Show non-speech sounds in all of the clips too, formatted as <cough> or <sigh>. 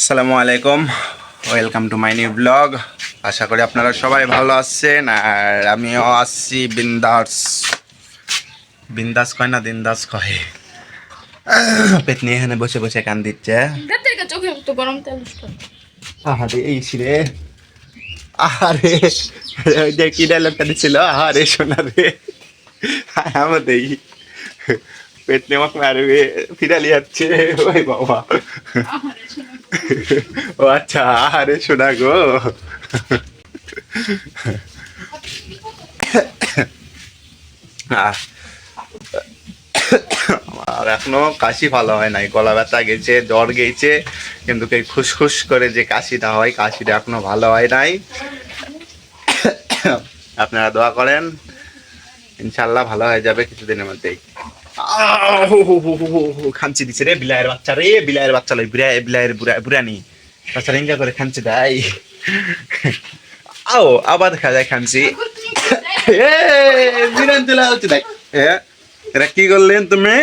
আসসালামু আলাইকুম। Welcome to my new blog আশা করি আপনারা সবাই ভালো আছেন। আর আমিও আসছি বিন্দাস। বিন্দাস কয় না দিনদাস কয়। পেট নিয়ে এখানে বসে বসে কান দিচ্ছে আহারে এই রে আহারে ওই যে কি ডায়লগটা দিছিল? আহারে শোনা রে। আমাদের পেট নিয়ে আমাকে মারবে। ফিরালি যাচ্ছে। ওই বাবা। আচ্ছা আরে শোনা গো। আমার এখনও কাশি ভালো হয় নাই, গলা ব্যথা গেছে, জ্বর গেছে, কিন্তু খুসখুস করে যে কাশিটা হয়, কাশিটা এখনও ভালো হয় নাই। আপনারা দোয়া করেন ইনশাল্লাহ ভালো হয়ে যাবে কিছুদিনের মধ্যেই। খাঞ্চি দিছে রে বিলায়ের বাচ্চা রে বিলায়ের বাচ্চা লই বিলাই বিলায়ের বুড়া- বুড়ানি। বাচ্চা রেঞ্জা করে খাঞ্চি দেয়। আও আবার দেখা যায় খাঞ্চি বিরান চলে হচ্ছে দেখ। এ, এটা কি করলেন তুমি?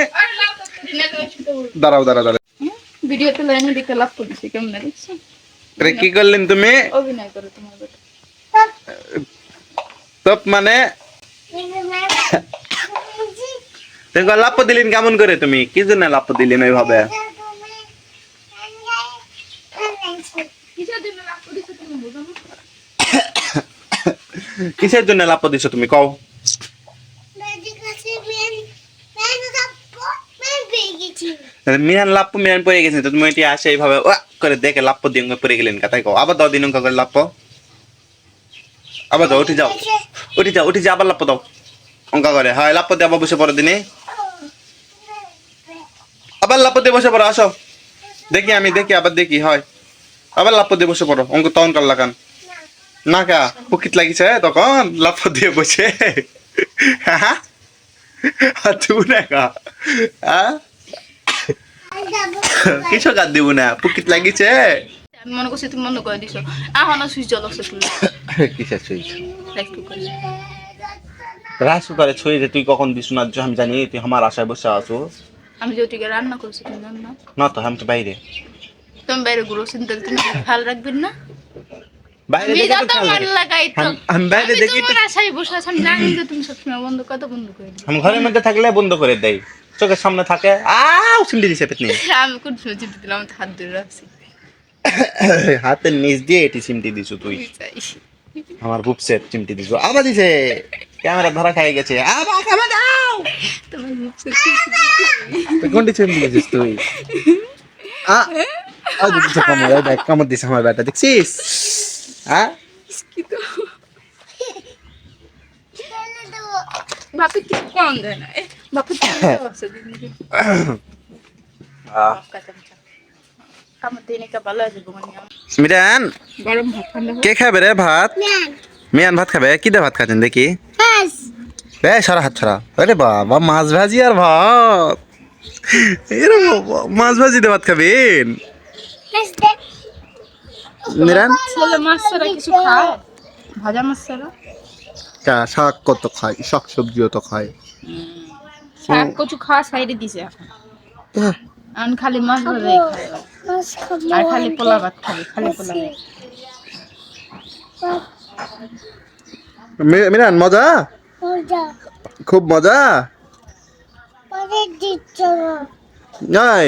দাঁড়াও দাঁড়াও দাঁড়াও। ভিডিওতে লাইনে দেখে লাভ করছি কেমন দেখছি এটা কি করলেন তুমি? অভিনয় করে তোমার তপ মানে? লাভ দিলেন কেমন করে তুমি? কি জন্য লাভ দিলেন ওইভাবে? কিসের জন্য লাভ দিছো তুমি কও। মিয়ান লাপ্প মিয়ান পড়ে গেছেন তো তুমি এটি আসে এইভাবে করে দেখে লাপ্প দিয়ে পড়ে গেলেন কাতাই কও। আবার দাও দিন করে লাপ্প। আবার দাও উঠে যাও। উঠে যাও উঠে যাও আবার লাপ্প দাও। অঙ্কা করে। হয় লাপ্প দিয়ে আবার বসে পড়ো দিনে। আবার দিয়ে বসে পড়ো আসো। দেখি আমি দেখি আবার দেখি হয়। আবার লাপ্প দিয়ে বসে পড়ো অঙ্ক তখন কাল লাগান? না কা পুকিত লাগিছে তখন লাপ্প দিয়ে বসে। হ্যাঁ? তুই না কা হ্যাঁ? কিছু কাট দিব না? পুকিত লাগিছে? আমি মনে করছি তুমি মনে করে দিছো। এখন সুইচ জল আছে তুমি। কিসের ছুঁইছ লাইক করে? রাইস কুকারে ছুঁই যে তুই কখন দিস না আমি জানি তুই আমার আশায় বসে আছো। আমি ওটিকে রান্না করছি তুমি না? না তো আমি তো বাইরে। তুমি বাইরে গুলো চিন্তা তুমি খেয়াল রাখবেন না? বাইরে দেখে তো আম- দেখি তো- আশায় বসে আছি তুমি সবসময় বন্ধ কত বন্ধ করে দিও আমি ঘরের মধ্যে থাকলে বন্ধ করে দেই। চোখের সামনে থাকে আউ দিছে পেতনি। আমি কোন সময় চিন্তা দিলাম হাত ধরে রাখছি। হাতের নিচ দিয়ে এটি চিমটি দিছু তুই। আমার বুপসের চিমটি দিছু। আবার দিছে। ক্যামেরা ধরা খাই গেছে। আবার আবার দাও তোমার বুকসে তুই কোনটি চিমটি দিছিস তুই? আ আ দিছে কামড় দেখ কামড় দিছে আমার বেটা দেখছিস? হ্যাঁ বাপে কি দেয় না? বাপে মিরান? খাবে রে ভাত? মিয়ান। ভাত খাবে? কি দিয়ে ভাত খাচ্ছেন দেখি? এ সারা হাত ছাড়া আরে বাবা মাছ ভাজি আর ভাত। এরে মাছ ভাজি দিয়ে ভাত খাবেন? মিরান ছেলে মাছ ছাড়া কিছু খায় ভাজা মাছ ছাড়া। শাক কত খায়? শাক সবজিও তো খায়। শাক কচু খাওয়া সাইডে দিছে এখন। এখন খালি মাছ ভাজাই আর খালি পোলা ভাত খাবে খালি পোলা মিরান মজা? খুব মজা? নাই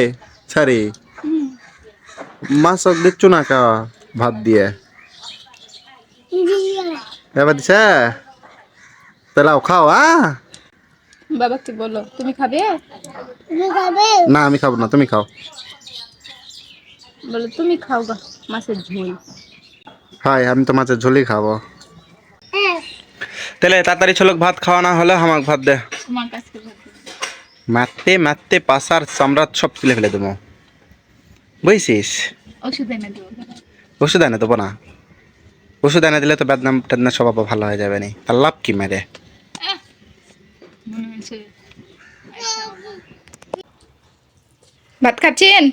সারি মাছ দিচ্ছ না কা ভাত দিয়ে? এবার দিছে? তাহলে খাও হ্যাঁ বাবা কি বলো তুমি খাবে? না আমি খাব না তুমি খাও। বলো তুমি খাও গা মাছের ঝোল। হাই আমি তো মাছের ঝোলই খাব। তাহলে তাড়াতাড়ি ছোলক ভাত খাওয়া না হলে আমাকে ভাত দে। মারতে মারতে পাশার সম্রাট সব তুলে ফেলে দেবো। বুঝছিস? ওষুধ এনে দেবো। না। ওষুধ এনে দিলে তো বেদনাম টেদনা সব আবার ভালো হয়ে যাবে নি। তার লাভ কি মেরে? ভাত খাচ্ছেন?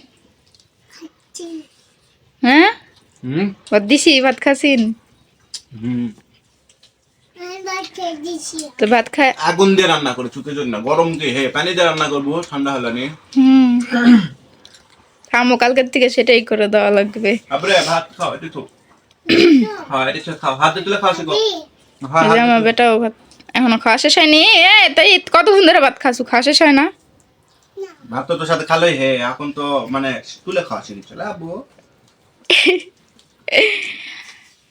হ্যাঁ? ভাত দিছি ভাত খাচ্ছেন? হুম। তো ভাত খায় আগুন দিয়ে রান্না করে চুকের জন্য। গরম দিয়ে হে পানি দিয়ে রান্না করব ঠান্ডা হলো নি? হুম। কালকের থেকে সেটাই করে দেওয়া লাগবে। আবরে ভাত খাও একটু তো। হ্যাঁ একটু খাও। হাত তুলে খাও শিখো হ্যাঁ আমার বেটাও ভাত এখনও খাওয়া শেষ হয়নি। এ তাই কতক্ষণ ধরে ভাত খাসু খাওয়া শেষ হয় না? ভাত তো তোর সাথে খালোই হে। এখন তো মানে তুলে খাওয়া শিখি চলে আবু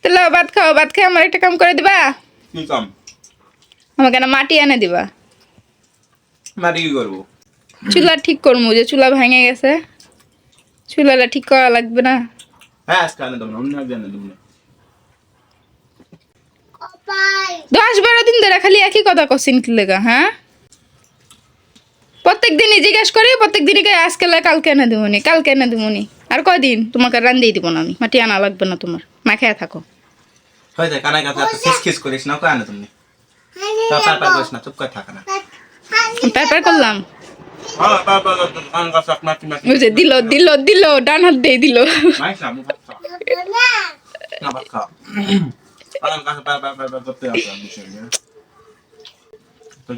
তাহলে ভাত খাও ভাত খেয়ে আমার একটা কাম করে দিবা? আমাকে না মাটি এনে দিবা। মারি কি করব? চুলা ঠিক করব যে চুলা ভেঙে গেছে। চুলাটা ঠিক করা লাগবে না। হ্যাঁ আজকে আনে দেবো অন্য একদিন আনে দেবো দশ বারো দিন ধরে খালি একই কথা কছিন কি লেগা হ্যাঁ? প্রত্যেক দিনই জিজ্ঞেস করি প্রত্যেক দিনই আজকে কালকে এনে দিবনি কালকে এনে দিবনি আর কয়দিন? তোমাকে রান্দিয়ে দিব না আমি। মাটি আনা লাগবে না তোমার। মাখায় থাকো। হয়ে যায় কানাই কাছে খিস খিস করিস না কয় আনে তুমি? তা পার পার করিস না চুপ করে থাক না। প্যাপার করলাম। হ্যাঁ কান দিল দিল দিল ডান হাত দিয়ে দিল।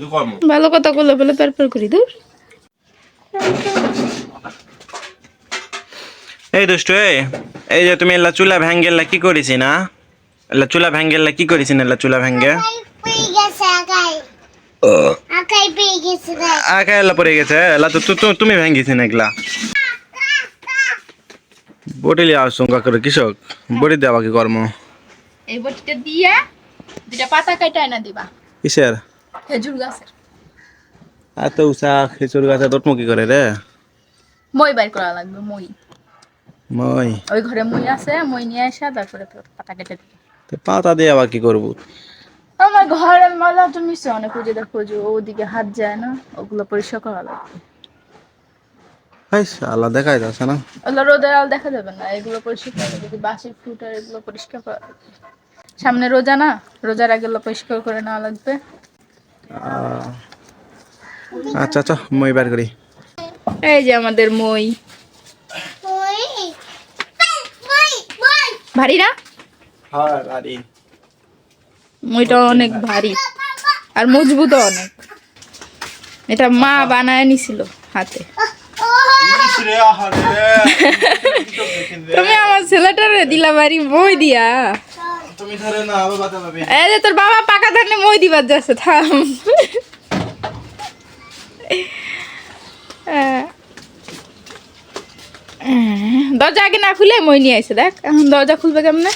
কান ভালো কথা বলে বলে প্যারপার করি দূর এই দুষ্টু এই। এই যে তুমি এলা চুলা ভাঙ্গেলা কি করিছি না? এলা চুলা ভাঙ্গেলা কি করিছি না এলা চুলা ভাঙ্গে? আকা এলা পড়ে গেছে এলা তো তুমি ভাঙ্গিছি না এগুলা। বটি লিয়া সঙ্গা করে কৃষক বটি দেওয়া কি কর্ম। এই বটিটা দিয়া দুটা পাতা কাটা এনে দিবা। কিসের? খেজুর গাছের। এত উষা খেচুর গাছে তোর কি করে রে। মই বাইর করা লাগবে মই। মই। ওই ঘরে মই আছে মই নিয়ে আসা তারপরে পাতা কেটে দিবে। তো পাতা দিয়ে আবার কি করব? আমার ঘরে মালা তুমি অনেক খুঁজে দেখো যে ওদিকে হাত যায় না ওগুলো পরিষ্কার করা লাগবে। হাই শালা দেখাই যাচ্ছে না। ওগুলো রোদের আল দেখা যাবে না এগুলো পরিষ্কার করা লাগবে। বাসি ফ্রুট আর এগুলো পরিষ্কার করা লাগবে। সামনে রোজা না? রোজার আগে পরিষ্কার করে নেওয়া লাগবে। আহ, আচ্ছা আচ্ছা মই বার করি। এই যে আমাদের মই। ভারী না মইটা অনেক ভারী। আর মজবুত অনেক। এটা মা বানায় নিছিল হাতে। তুমি আমার ছেলেটারে দিলা বাড়ি মই দিয়া। এই যে তোর বাবা পাকা ধানে মই দিবার যাচ্ছে থাম। দরজা আগে না খুলে মই নিয়ে আইছে দেখ। এখন দরজা খুলবে কেমনে?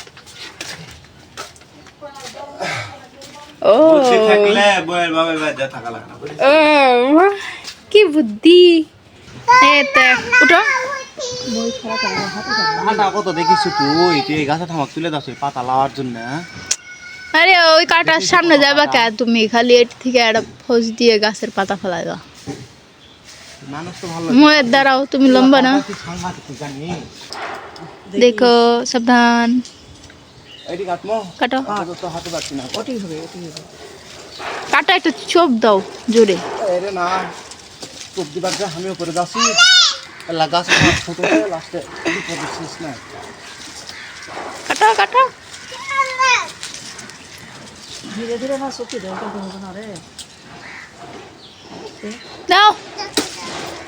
ও। কি বুদ্ধি। উঠো। কত দেখিস তুই? তুই গাছে থামাক তুলে দাস পাতা লাওয়ার জন্য? আরে ওই কাটার সামনে যাবা কে? তুমি খালি এর থেকে একটা ফোজ দিয়ে গাছের পাতা ফেলাই দাও। মানুষ তো ভালো ময়ের দ্বারাও তুমি লম্বা না। দেখো সাবধান। এটি কাটমো কাটো। কাটো তো হাতে পাচ্ছি না। ওটি হবে ওটি হবে। কাটা একটা চোপ দাও জোরে। এরে না সবজি বাগা আমিও করে যাচ্ছি। লাগাস ছোট লাস্টে শেষ না কাটো কাটো। ধীরে ধীরে না সত্যি দেওয়া করতে হবে না রে। দাও।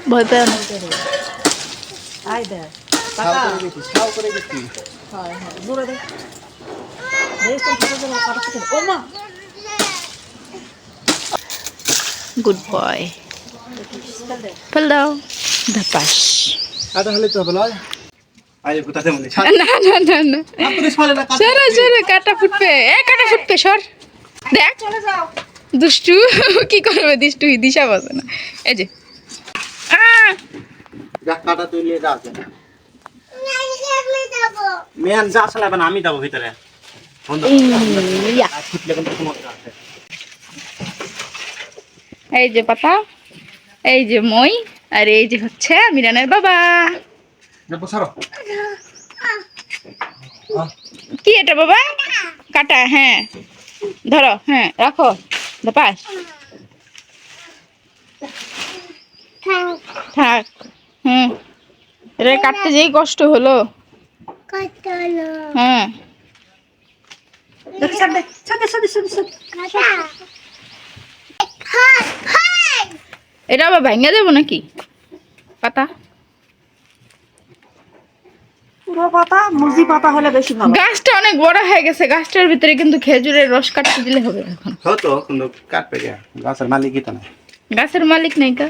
ভয় পেও না। আয় দেখ ছাও করে হয় হয় দেখ তোর ছোট ছোট কাটা ছোট ও মা গুড বয় ফেল দাও ধাপাস আদা হলে তো বলো আই কোথাতে মনে না না না না। সরে না সরে কাটা ফুটবে। এ কাটা ফুটবে সর। দেখ। দুষ্টু কি করবে দুষ্টু? দিশা বসে না। এই যে। কাটা তুই নিয়ে যা মেন যা আসলে এখন আমি যাব ভিতরে। এই যে পাতা এই যে মই আর এই যে হচ্ছে মিরানের বাবা। কি এটা বাবা? কাটা হ্যাঁ। ধরো হ্যাঁ রাখো। ধাপাস। থাক হুম। এটা কাটতে যেই কষ্ট হলো। হ্যাঁ। দেখ ছাড় দে ছাড় দে ছাড় দে ছাড় দে, ছাড় দে। এটা আবার ভাঙা দেবো নাকি? পাতা? পুরো পাতা মুজি পাতা হলে বেশি ভালো। গাছটা অনেক বড় হয়ে গেছে গাছটার ভিতরে কিন্তু খেজুরের রস কাটতে দিলে হবে এখন। হতো কিন্তু কাটবে কে? গাছের মালিকই তো না গাছের মালিক নাই কা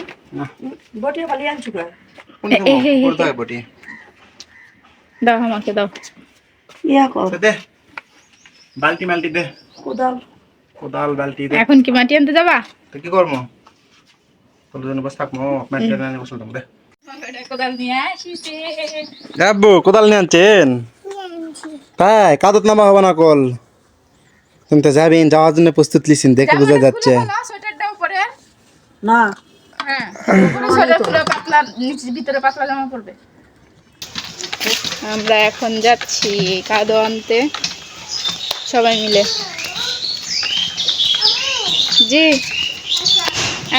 আনছু হয় দাও আমাকে দাও। ইয়া কর। দে। বালতি মালতি দে। কোদাল। কোদাল বালতি দে। এখন কি মাটি আনতে যাবা? তো কি করব? তোর জন্য বসে থাকব। মাটি আনি বসে থাকব দে। কোদাল নিয়ে আসিছে আব্বু কোদাল নিয়ে আনছেন? তাই কাদত নামা হবে না কল। তুমি তো যাবেন যাওয়ার জন্য প্রস্তুত লিছেন দেখে বোঝা যাচ্ছে। না। হ্যাঁ পাতলা ভিতরে পাতলা জামা পড়বে আমরা এখন যাচ্ছি কাদো আনতে। সবাই মিলে। জি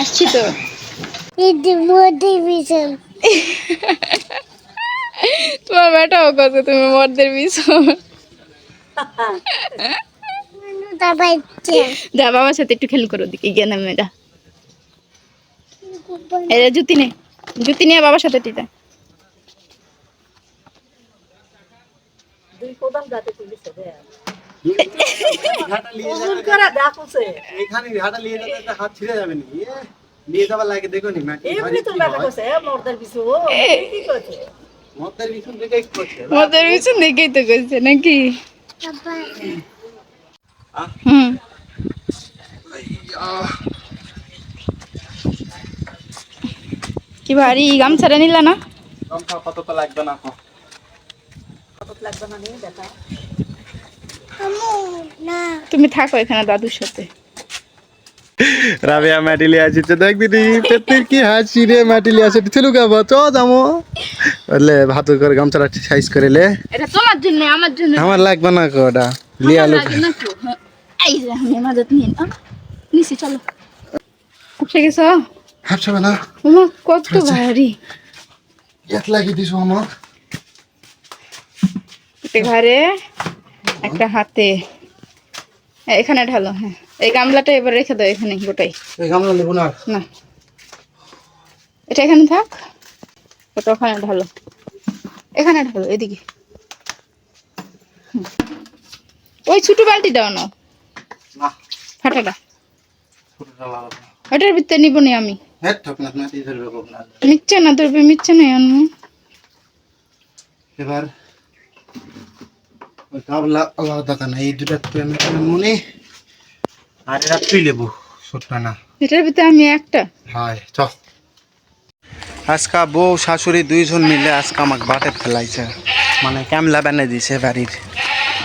আসছি তো। তোমার বেটাও কত তুমি মর্দের বিষয় যা বাবার সাথে একটু খেল করো দিকে গিয়ে নামে যা। যে জুতি নে। জুতি নিয়ে বাবার সাথে টিটা। দুই কোদাল গাতে তুলিছে এখানে ঘাটা নিয়ে যেতে হাত ছিঁড়ে যাবে নাকি? নিয়ে যাবার লাগে দেখো নি মাটি এমনি তো মর্দার বিছু কি কইছে মদের বিছুন দেখে কি করছে? পিছন দেখেই তো করছে নাকি? হুম। কি ভারী গামছাটা নিলা না? গামছা কত তো লাগবে না। কত লাগবে না নিয়ে দেখা তুমি থাকো এখানে দাদুর সাথে। রাবিয়া মাটি লিয়ে আসছে দেখ দিদি পেটের কি হাসি রে মাটি লিয়ে আসে ছিল কা চ যামো বলে ভাত করে গামছাটা সাইজ করে লে। এটা তোমার জন্য আমার জন্য আমার লাগবে না কো ওটা লিয়ে লাগে তো? হ্যাঁ। এই যে আমি মাদত নিয়ে না নিচে চলো। উঠে গেছ? হাফছে না। ওমা কত ভারী। এক লাগিয়ে দিছো আমার ঘরে। একটা হাতে। হ্যাঁ, এখানে ঢালো হ্যাঁ। এই গামলাটা এবার রেখে দাও এখানে গোটাই। এই গামলা নেব না না। এটা এখানে থাক। ওটা ওখানে ঢালো। এখানে ঢালো এদিকে। ওই ছোট বালতি দাও না। ফাটাটা। ওটার ভিতরে নিব নি আমি। মিচ্ছে না ধরবে মিচ্ছে না অন্য এবার ওই কানা এই দুটা মনে আর এরা তুই লেবু ছোটটা না। এটার ভিতরে আমি একটা। হয় চ। আজকা বউ শাশুড়ি দুইজন মিলে আজকে আমাকে বাটে ফেলাইছে। মানে ক্যামলা বানিয়ে দিছে বাড়ির।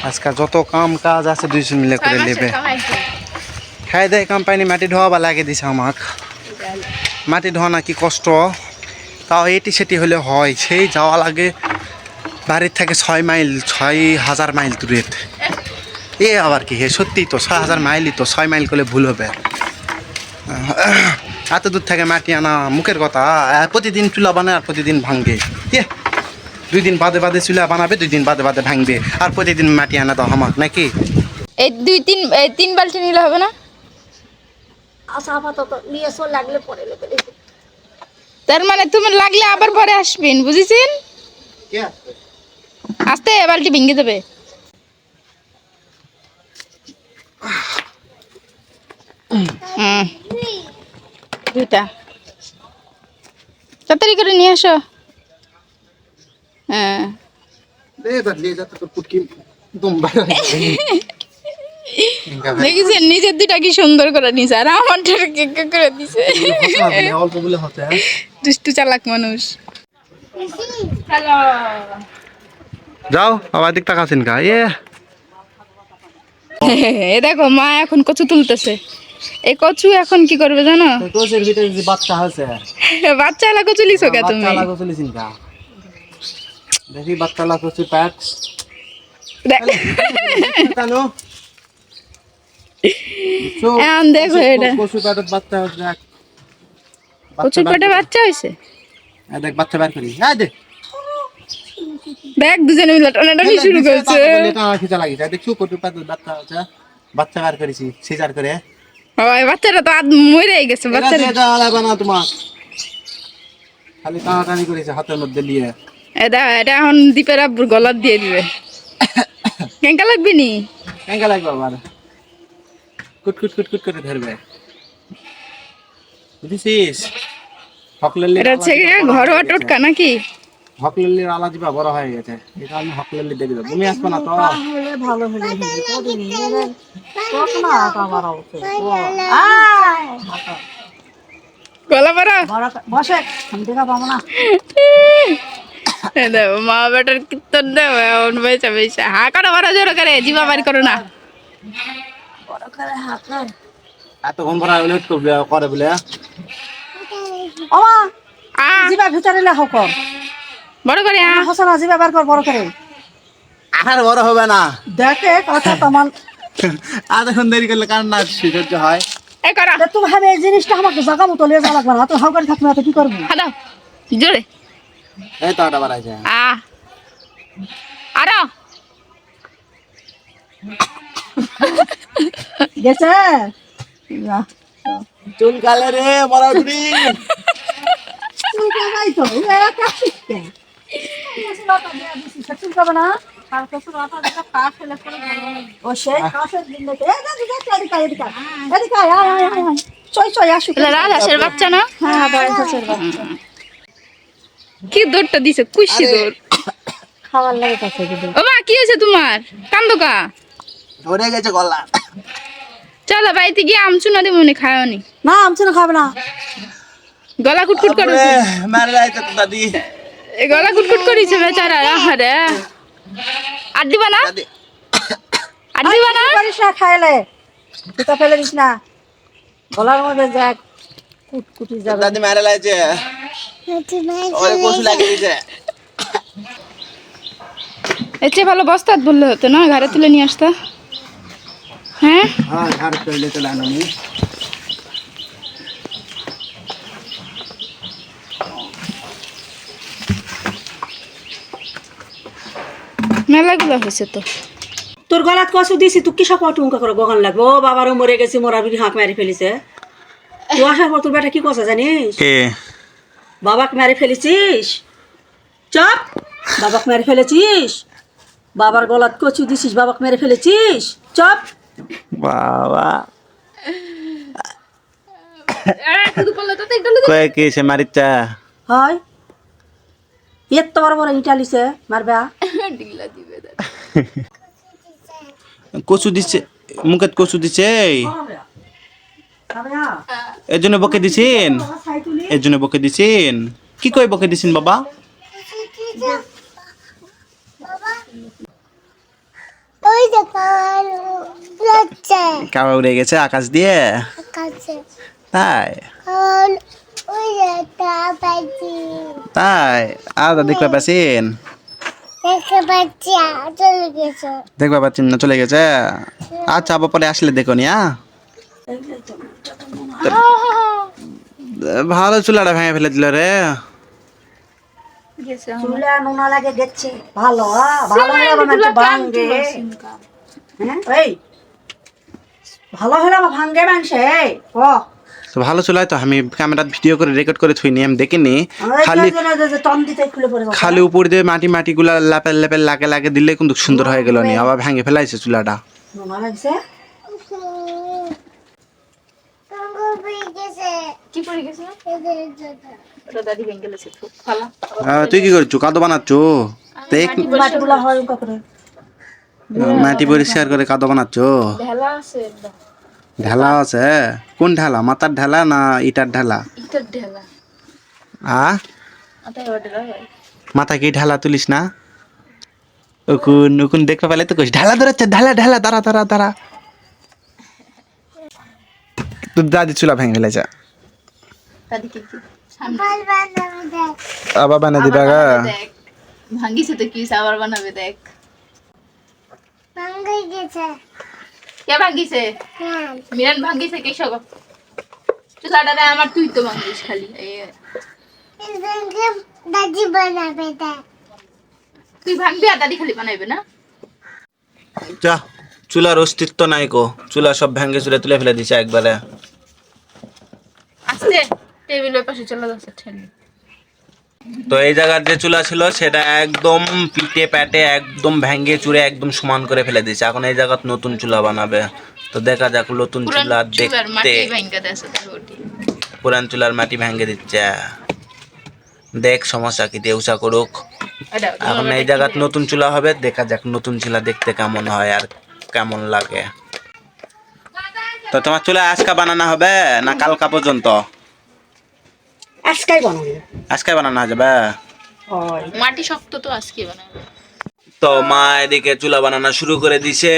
আজকা যত কাম কাজ আছে দুইজন মিলে করে নেবে। খাই দেয় কোম্পানি মাটি ধোয়াবা লাগে দিছে আমাক। মাটি ধোয়া নাকি কষ্ট। তাও এটি সেটি হলে হয় সেই যাওয়া লাগে। বাড়ির থেকে ছয় মাইল ছয় হাজার মাইল দূরের এ আবার কি হে সত্যি তো ছয় হাজার মাইলই তো ছয় মাইল করলে ভুল হবে। এত দূর থেকে মাটি আনা মুখের কথা। প্রতিদিন চুলা বানায় আর প্রতিদিন ভাঙবে। এ দুই দিন বাদে বাদে চুলা বানাবে দুই দিন বাদে বাদে ভাঙবে। আর প্রতিদিন মাটি আনা তো হামাক নাকি? এই দুই তিন এই তিন বালতি নিলে হবে না? আশা আপাতত নিয়ে চল লাগলে পরে লোকে তার মানে তুমি লাগলে আবার পরে আসবেন বুঝেছেন? আসতে বালতি ভেঙে দুইটা। তাড়াতাড়ি করে নিয়ে আসো। হ্যাঁ। দেখেছেন নিজের দুইটা কি সুন্দর করে নিছে আর আমারটা কে কে করে দিছে। অল্প বলে হতে দুষ্টু চালাক মানুষ। হ্যালো যাও আবার দিক তাকাছেন কা এ <laughs> এ দেখো মা এখন কচু তুলতেছে। এই কচু এখন কি করবে জানো? কোচের ভিতরে যে বাচ্চা আছে <laughs> বাচ্চা এলা কচু লিছো কে তুমি? বাচ্চা লাগো চলেছেন কা দেখি বাচ্চা লাগো দেখ- কেন? এখন দেখো এটা। কচু বাচ্চা দেখ। কচুর পেটে বাচ্চা হয়েছে? এই দেখ বাচ্চা বের করি। হ্যাঁ দেখ দেখ দুজনে মিলে টানাটানি শুরু করছে। খিচা লাগিছে দেখছ কচু বাচ্চা আছে। বাচ্চা বের করেছি সিজার করে। ওই বাচ্চাটা তো আদ মরে গেছে এটা লাগবে না তোমার। খালি টানাটানি করেছে হাতের মধ্যে নিয়ে। এটা এটা এখন দীপের আব্বুর গলার দিয়ে দিবে। কেঙ্কা লাগবে নি? কেঙ্কা লাগবে আবার। কুট কুট কুট কুট করে ধরবে। বুঝেছিস? এটা হচ্ছে ঘরোয়া টোটকা নাকি? হকলেলির আলা দিবা বড় হয়ে গেছে। এটা আমি হকলেলি দিয়ে তুমি আসবে না তো? হলে ভালো হলে হিন্দি কদিন এলেন কখন আটা মারা উঠে গলা বড় বসে আমি দেখা পাবো না দেখো মা বেটার কীর্তন দেও এমন বেচা বেচা। হা করো বড় জোর করে জিবা বাড়ি করো না। বড় করে হাত না এতক্ষণ ভরা উলেট করবে করে বলে ওমা আ। জিবা ভিতরে লেখো কর। বড় করে হসনা জিবা বার কর বড় করে। আর বড় হবে না। দেখে কথা তোমার আর এখন দেরি করলে কার না সহ্য হয়? এ করো। তা তুমি ভাবে এই জিনিসটা আমাকে জাগা মতো লিয়ে যাওয়া লাগবে না তো হাউ করে থাকবে না তো কি করব? হাদা জোরে। এই তো আটা বাড়াইছে। আ। আরও। গেছে? চুল কালে রে মরাউরি তুই কামাই তো, এ একা শিখতে। কিছু বাচ্চা না হ্যাঁ। কি দৌড়টা দিছে? কুশি দৌড়। খাবার লাগে ও মা কি হয়েছে তোমার? কান্দোকা ধরে গেছে গলা। চলো বাড়িতে গিয়ে আমচুনা দিব নি খায়ও নি। না আমছে না খাবে না। গলা কুটকুট মারে তো দাদি। গলা কুটকুট করিছে বেচারা আহারে। আর দিবা না? আর দিবা না? করিস না খাইলে। জুতা ফেলে দিস না। গলার মধ্যে যাক কুটকুটি যাবে। দাদি মারে লাইছে ওরে কসু লাগিয়ে দিছে এর চেয়ে ভালো বস্তাত বললে হতো না? ঘরে তুলে নিয়ে আসতা। হ্যাঁ? হ্যাঁ ঝাড় করলে চলে আনো মেলাগুলো হয়েছে তো তোর গলাত কসু দিছি তুই কিসব অটুঙ্কা করে গগন লাগবে ও বাবারও মরে গেছে মরা বিড়ি হাঁক মারি ফেলিছে তুই আসার পর তোর বেটা কি কথা জানিস কে বাবাকে মেরে ফেলেছিস চপ বাবাকে মেরে ফেলেছিস বাবার গলাত কচু দিছিস বাবাকে মেরে ফেলেছিস চপ বাবা কয়ে কি সে মারিচ্ছা হয় এত বড় বড় ইটা লিছে মারবা। <laughs> ডিগলা দিবে কচু দিচ্ছে মুখে কচু দিচ্ছে এর জন্য বকে দিছেন? এর জন্য বকে দিছেন? কি কই বকে দিছেন বাবা? ওই যে কার যাচ্ছে কাবা উড়ে গেছে আকাশ দিয়ে? তাই? তাই? দেখতে পাচ্ছেন দেখবা পাচ্ছেন না চলে গেছে। আচ্ছা আবার পরে আসলে দেখো নি হ্যাঁ? ভালো চুলাটা ভেঙে ফেলে দিল রে চুলা নোনা লাগে দেখছে। ভালো হ্যাঁ? ভালো হলে ভাঙ্গে এই ভালো হলে ভাঙ্গে তো ভালো চুলাই তো আমি ক্যামেরা ভিডিও করে রেকর্ড করে থুইনি আমি দেখিনি। খালি খুলে। খালি উপর দিয়ে মাটি মাটি গুলা লাপেল লাপেল লাগে লাগে দিলে কিন্তু সুন্দর হয়ে গেল নি আবার ভেঙে ফেলাইছে চুলাটা। তুই কি করছ? কাদো বানাচ্ছ? মাটিগুলা হয় মাটি পরিষ্কার করে কাদো বানাচ্ছ? ঢেলা আছে আছে কোন ঢেলা? মাথার ঢেলা না ইটার ঢেলা? ইটার ঢেলা। আ? হয়। মাথা কি ঢালা তুলিস না? উকুন উকুন দেখতে পেলে তো কইস ঢালা ধরেছে ঢালা ঢালা দাঁড়া দাঁড়া দাঁড়া। তোর দাদি চুলা ভেঙে কি? ভালো আবার বানিয়ে দিবা গা দেখ। ভাঙ্গিছে তো কি আবার বানাবে দেখ। তঙ্গ গেছে। কে ভাঙ্গিছে হ্যাঁ মিরান ভাঙ্গিছে কে সব চুলাটা আমার তুই তো ভাঙ্গিস খালি। দাদি বানাবে তুই ভাঙবি আর দাদি খালি বানাইবে না? যা চুলার অস্তিত্ব নাই কো চুলা সব ভেঙে চুলে তুলে ফেলে দিছে একবারে। আস্তে। টেবিলের পাশে চলে যাচ্ছে ঠেলে। তো এই জায়গার যে চুলা ছিল সেটা একদম পিটে প্যাটে একদম ভেঙ্গে চুরে একদম সমান করে ফেলে দিয়েছে। এখন এই জায়গাত নতুন চুলা বানাবে। তো দেখা যাক নতুন চুলা দেখতে। ভাঙ্গা পুরান চুলার মাটি ভেঙে দিচ্ছে। দেখ সমস্যা কি দেউসা করুক। এখন এই জায়গাত নতুন চুলা হবে দেখা যাক নতুন চুলা দেখতে কেমন হয় আর কেমন লাগে। তো তোমার চুলা আজকা বানানো হবে না কালকা পর্যন্ত? আজকাই বানাবো। আজকাই বানানো যাবে ওই মাটি শক্ত তো আজকে বানাবে। তো মা এদিকে চুলা বানানো শুরু করে দিছে।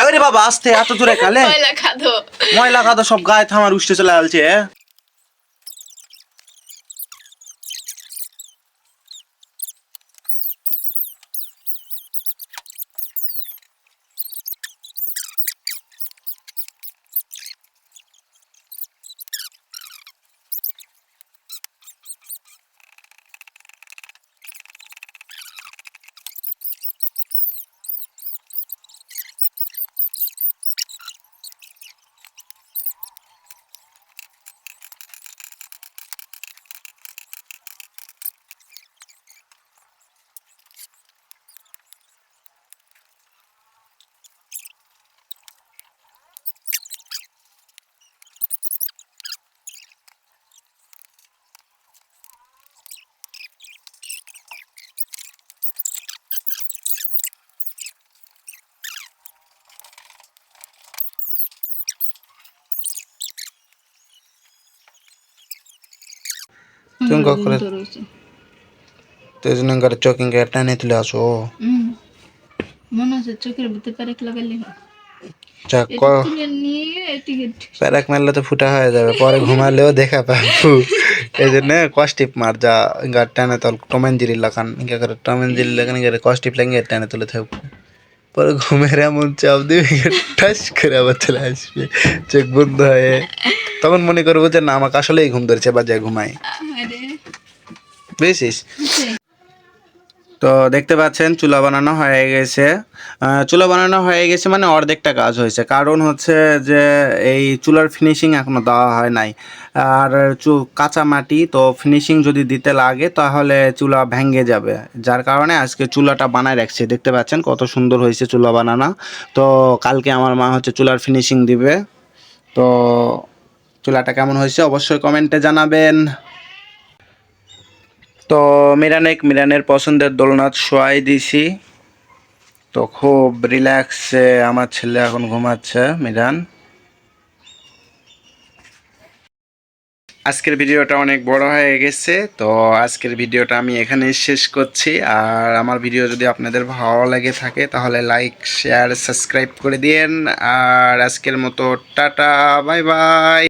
আরে বাবা আস্তে এত জোরে কালে। ময়লা খাদো। ময়লা খাদো সব গায়ে থামার উষ্ঠে চলে আসছে। তুমি কখন তো এই জন্য করে চকিং কে টানে তুলে আসো মনে হচ্ছে চোখের ভিতরে পেরেক লাগাইলে। যা মারলে তো ফুটা হয়ে যাবে পরে ঘুমালেও দেখা পাবো এই জন্য কষ্টিপ মার যা ইঙ্গা টানে তল টমেঞ্জিরি লাগান ইঙ্গা করে টমেঞ্জিরি লাগান ইঙ্গা কষ্টিপ লাগিয়ে টানে তুলে থাকব পরে ঘুমের এমন চাপ দিবি ঠাস করে আবার চলে আসবে চোখ বন্ধ হয়ে তখন মনে করব যে না আমাকে আসলেই ঘুম ধরেছে বা যায় ঘুমাই বুঝছিস তো দেখতে পাচ্ছেন চুলা বানানো হয়ে গেছে। চুলা বানানো হয়ে গেছে মানে অর্ধেকটা কাজ হয়েছে। কারণ হচ্ছে যে এই চুলার ফিনিশিং এখনও দেওয়া হয় নাই। আর চু কাঁচা মাটি তো ফিনিশিং যদি দিতে লাগে তাহলে চুলা ভেঙে যাবে। যার কারণে আজকে চুলাটা বানায় রাখছে। দেখতে পাচ্ছেন কত সুন্দর হয়েছে চুলা বানানো। তো কালকে আমার মা হচ্ছে চুলার ফিনিশিং দিবে। তো চুলাটা কেমন হয়েছে অবশ্যই কমেন্টে জানাবেন। তো মিরানেক, মিরানের পছন্দের দোলনাথ শোয়াই দিছি। তো খুব রিল্যাক্সে আমার ছেলে এখন ঘুমাচ্ছে, মিরান। আজকের ভিডিওটা অনেক বড় হয়ে গেছে, তো আজকের ভিডিওটা আমি এখানে শেষ করছি। আর আমার ভিডিও যদি আপনাদের ভালো লাগে থাকে, তাহলে লাইক, শেয়ার, সাবস্ক্রাইব করে দিন আর আজকের মতো টাটা, বাই বাই।